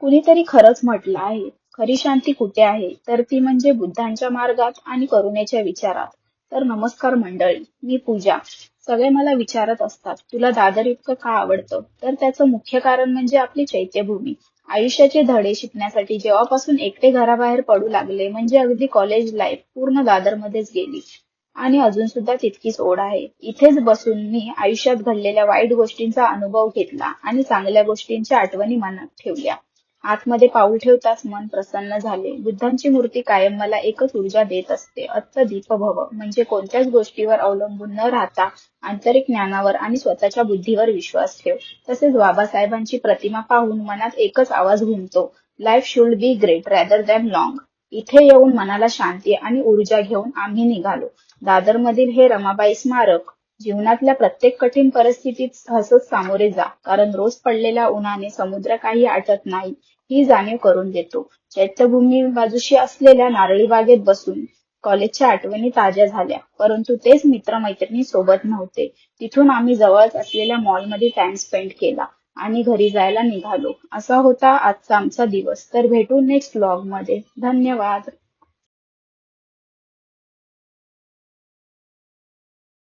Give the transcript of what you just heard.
कुणीतरी खरंच म्हटलं आहे खरी शांती कुठे आहे? तर ती म्हणजे बुद्धांच्या मार्गात आणि करुणेच्या विचारात. तर नमस्कार मंडळी मी पूजा. सगळे मला विचारत असतात तुला दादर इतकं का आवडतं? तर त्याचं मुख्य कारण म्हणजे आपली चैत्यभूमी. आयुष्याचे धडे शिकण्यासाठी जेव्हापासून एकटे घराबाहेर पडू लागले म्हणजे अगदी कॉलेज लाईफ पूर्ण दादरमध्येच गेली. आणि अजून सुद्धा तितकीच ओढ आहे. इथेच बसून मी आयुष्यात घडलेल्या वाईट गोष्टींचा अनुभव घेतला आणि चांगल्या गोष्टींच्या आठवणी मनात ठेवल्या. आतमध्ये पाऊल ठेवताच मन प्रसन्न झाले. बुद्धांची मूर्ती कायम मला एकच ऊर्जा देत असते. दीप भव म्हणजे कोणत्याच गोष्टीवर अवलंबून न राहता आंतरिक ज्ञानावर आणि स्वतःच्या बुद्धीवर विश्वास ठेव. तसेच बाबासाहेबांची प्रतिमा पाहून मनात एकच आवाज घुमतो. Life should be great rather than long इथे येऊन मनाला शांती आणि ऊर्जा घेऊन आम्ही निघालो. दादरमधील हे रमाबाई स्मारक जीवनातल्या प्रत्येक कठीण परिस्थितीत हसत सामोरे जा कारण रोज पडलेल्या उन्हाने समुद्र काही आटत नाही ही जाणीव करून देतो. चैत्यभूमी बाजूशी असलेल्या नारळी बागेत बसून कॉलेजच्या आठवणी ताज्या झाल्या परंतु तेच मित्रमैत्रिणी सोबत नव्हते. तिथून आम्ही जवळच असलेल्या मॉलमध्ये टाइम स्पेंड केला आणि घरी जायला निघालो. असा होता आजचा आमचा दिवस. तर भेटू नेक्स्ट ब्लॉगमध्ये. धन्यवाद.